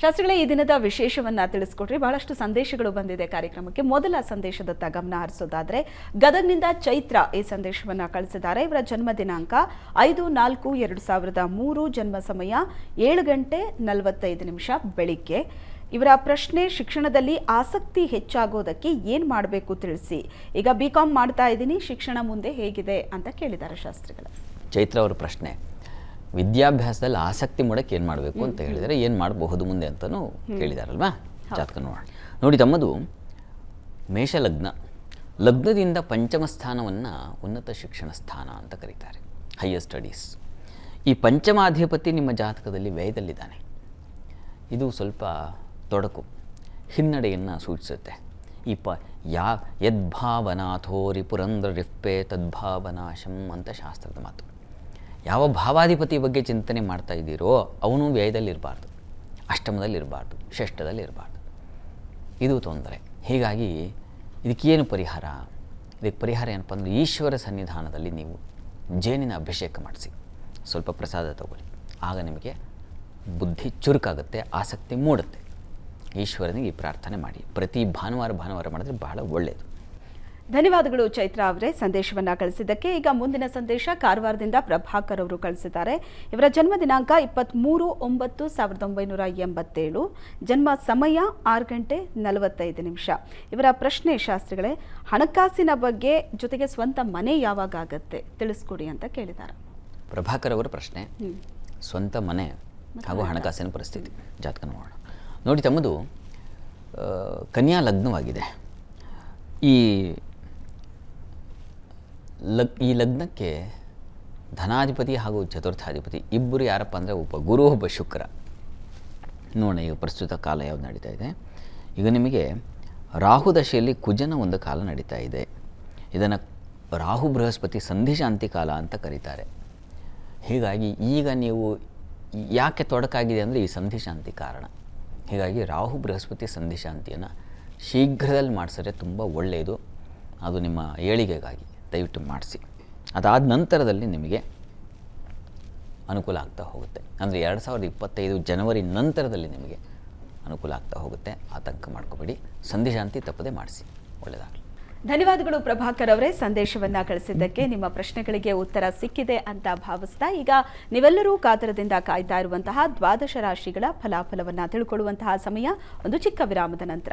ಶಾಸ್ತ್ರಿಗಳೇ, ಈ ದಿನದ ವಿಶೇಷವನ್ನ ತಿಳಿಸ್ಕೊಟ್ರಿ ಬಹಳಷ್ಟು ಸಂದೇಶಗಳು ಬಂದಿದೆ ಕಾರ್ಯಕ್ರಮಕ್ಕೆ. ಮೊದಲ ಸಂದೇಶದತ್ತ ಗಮನ ಹರಿಸೋದಾದ್ರೆ, ಗದಗ್ನಿಂದ ಚೈತ್ರ ಈ ಸಂದೇಶವನ್ನ ಕಳಿಸಿದ್ದಾರೆ. ಇವರ ಜನ್ಮ ದಿನಾಂಕ ಐದು ನಾಲ್ಕು ಎರಡು ಸಾವಿರದ ಮೂರು ಜನ್ಮ ಸಮಯ ಏಳು ಗಂಟೆ ನಲವತ್ತೈದು ನಿಮಿಷ ಬೆಳಿಗ್ಗೆ. ಇವರ ಪ್ರಶ್ನೆ, ಶಿಕ್ಷಣದಲ್ಲಿ ಆಸಕ್ತಿ ಹೆಚ್ಚಾಗೋದಕ್ಕೆ ಏನು ಮಾಡಬೇಕು ತಿಳಿಸಿ. ಈಗ ಬಿ ಕಾಮ್ ಮಾಡ್ತಾ ಇದ್ದೀನಿ. ಶಿಕ್ಷಣ ಮುಂದೆ ಹೇಗಿದೆ ಅಂತ ಕೇಳಿದ್ದಾರೆ ಶಾಸ್ತ್ರಿಗಳು. ಚೈತ್ರ ಅವರ ಪ್ರಶ್ನೆ. ವಿದ್ಯಾಭ್ಯಾಸದಲ್ಲಿ ಆಸಕ್ತಿ ಮೂಡಕ್ಕೆ ಏನು ಮಾಡಬೇಕು ಅಂತ ಹೇಳಿದರೆ ಏನು ಮಾಡಬಹುದು ಮುಂದೆ ಅಂತಲೂ ಕೇಳಿದಾರಲ್ವಾ? ಜಾತಕ ನೋಡೋಣ. ನೋಡಿ ತಮ್ಮದು ಮೇಷ ಲಗ್ನ ಲಗ್ನದಿಂದ ಪಂಚಮ ಸ್ಥಾನವನ್ನು ಉನ್ನತ ಶಿಕ್ಷಣ ಸ್ಥಾನ ಅಂತ ಕರೀತಾರೆ. ಹೈಯರ್ ಸ್ಟಡೀಸ್ ಈ ಪಂಚಮಾಧಿಪತಿ ನಿಮ್ಮ ಜಾತಕದಲ್ಲಿ ವ್ಯಯದಲ್ಲಿದ್ದಾನೆ. ಇದು ಸ್ವಲ್ಪ ತೊಡಕು. ಹಿನ್ನಡೆಯನ್ನು ಸೂಚಿಸುತ್ತೆ. ಈ ಪ ಯಾ ಯದ್ಭಾವನಾಥೋರಿ ಪುರಂದ್ರ ರಿಪ್ಪೆ ತದ್ಭಾವನಾಶಂ ಅಂತ ಶಾಸ್ತ್ರದ ಮಾತು. ಯಾವ ಭಾವಾಧಿಪತಿ ಬಗ್ಗೆ ಚಿಂತನೆ ಮಾಡ್ತಾ ಇದ್ದೀರೋ ಅವನು ವ್ಯಯದಲ್ಲಿರಬಾರ್ದು, ಅಷ್ಟಮದಲ್ಲಿರಬಾರ್ದು, ಷಷ್ಠದಲ್ಲಿರಬಾರ್ದು. ಇದು ತೊಂದರೆ. ಹೀಗಾಗಿ ಇದಕ್ಕೇನು ಪರಿಹಾರ? ಇದಕ್ಕೆ ಪರಿಹಾರ ಏನಪ್ಪ ಅಂದರೆ ಈಶ್ವರ ಸನ್ನಿಧಾನದಲ್ಲಿ ನೀವು ಜೇನಿನ ಅಭಿಷೇಕ ಮಾಡಿಸಿ. ಸ್ವಲ್ಪ ಪ್ರಸಾದ ತಗೊಳ್ಳಿ. ಆಗ ನಿಮಗೆ ಬುದ್ಧಿ ಚುರುಕಾಗುತ್ತೆ, ಆಸಕ್ತಿ ಮೂಡುತ್ತೆ. ಈಶ್ವರನಿಗೆ ಈ ಪ್ರಾರ್ಥನೆ ಮಾಡಿ. ಪ್ರತಿ ಭಾನುವಾರ ಭಾನುವಾರ ಮಾಡಿದ್ರೆ ಬಹಳ ಒಳ್ಳೆಯದು ಧನ್ಯವಾದಗಳು ಚೈತ್ರ ಅವರೇ. ಸಂದೇಶವನ್ನ ಕಳಿಸಿದ್ದಕ್ಕೆ ಈಗ ಮುಂದಿನ ಸಂದೇಶ ಕಾರವಾರದಿಂದ ಪ್ರಭಾಕರ್ ಅವರು ಕಳಿಸಿದ್ದಾರೆ. ಇವರ ಜನ್ಮ ದಿನಾಂಕ ಇಪ್ಪತ್ತ್ಮೂರು ಒಂಬತ್ತು ಸಾವಿರದ ಒಂಬೈನೂರ ಎಂಬತ್ತೇಳು. ಜನ್ಮ ಸಮಯ ಆರು ಗಂಟೆ ನಲವತ್ತೈದು ನಿಮಿಷ. ಇವರ ಪ್ರಶ್ನೆ ಶಾಸ್ತ್ರಿಗಳೇ ಹಣಕಾಸಿನ ಬಗ್ಗೆ ಜೊತೆಗೆ ಸ್ವಂತ ಮನೆ ಯಾವಾಗ ಆಗತ್ತೆ? ತಿಳಿಸ್ಕೊಡಿ ಅಂತ ಕೇಳಿದ್ದಾರೆ. ಪ್ರಭಾಕರ್ ಅವರ ಪ್ರಶ್ನೆ ಸ್ವಂತ ಮನೆ ಹಾಗೂ ಹಣಕಾಸಿನ ಪರಿಸ್ಥಿತಿ. ಜಾತಕ ನೋಡೋಣ. ನೋಡಿ ತಮ್ಮದು ಕನ್ಯಾ ಲಗ್ನವಾಗಿದೆ. ಈ ಲಗ್, ಈ ಲಗ್ನಕ್ಕೆ ಧನಾಧಿಪತಿ ಹಾಗೂ ಚತುರ್ಥಾಧಿಪತಿ ಇಬ್ಬರು ಯಾರಪ್ಪ ಅಂದರೆ ಒಬ್ಬ ಗುರು, ಒಬ್ಬ ಶುಕ್ರ. ನೋಡಿ ಈಗ ಪ್ರಸ್ತುತ ಕಾಲ ಯಾವ್ದು ನಡೀತಾ ಇದೆ. ಈಗ ನಿಮಗೆ ರಾಹು ದಶೆಯಲ್ಲಿ ಕುಜನ ಒಂದು ಕಾಲ ನಡೀತಾ ಇದೆ. ಇದನ್ನು ರಾಹು ಬೃಹಸ್ಪತಿ ಸಂಧಿಶಾಂತಿ ಕಾಲ ಅಂತ ಕರೀತಾರೆ. ಹೀಗಾಗಿ ಈಗ ನೀವು ಯಾಕೆ ತೊಡಕಾಗಿದೆ ಅಂದರೆ ಈ ಸಂಧಿಶಾಂತಿ ಕಾರಣ. ಹೀಗಾಗಿ ರಾಹು ಬೃಹಸ್ಪತಿ ಸಂಧಿಶಾಂತಿಯನ್ನು ಶೀಘ್ರದಲ್ಲಿ ಮಾಡಿಸಿದ್ರೆ ತುಂಬ ಒಳ್ಳೆಯದು. ಅದು ನಿಮ್ಮ ಏಳಿಗೆಗಾಗಿ. ದಯವಿಟ್ಟು ಮಾಡಿಸಿ. ಅದಾದ ನಂತರದಲ್ಲಿ ನಿಮಗೆ ಅನುಕೂಲ ಆಗ್ತಾ ಹೋಗುತ್ತೆ. ಅಂದರೆ ಎರಡು ಸಾವಿರದ ಇಪ್ಪತ್ತೈದು ಜನವರಿ ನಂತರದಲ್ಲಿ ನಿಮಗೆ ಅನುಕೂಲ ಆಗ್ತಾ ಹೋಗುತ್ತೆ. ಆತಂಕ ಮಾಡ್ಕೋಬೇಡಿ. ಸಂಧಿಶಾಂತಿ ತಪ್ಪದೆ ಮಾಡಿಸಿ. ಒಳ್ಳೆಯದಾಗಲಿ ಧನ್ಯವಾದಗಳು ಪ್ರಭಾಕರ್ ಅವರೇ. ಸಂದೇಶವನ್ನ ಕಳಿಸಿದ್ದಕ್ಕೆ ನಿಮ್ಮ ಪ್ರಶ್ನೆಗಳಿಗೆ ಉತ್ತರ ಸಿಕ್ಕಿದೆ ಅಂತ ಭಾವಿಸ್ತಾ ಈಗ ನೀವೆಲ್ಲರೂ ಕಾತರದಿಂದ ಕಾಯ್ತಾ ಇರುವಂತಹ ದ್ವಾದಶ ರಾಶಿಗಳ ಫಲಾಫಲವನ್ನು ತಿಳ್ಕೊಳ್ಳುವಂತಹ ಸಮಯ ಒಂದು ಚಿಕ್ಕ ವಿರಾಮದ ನಂತರ.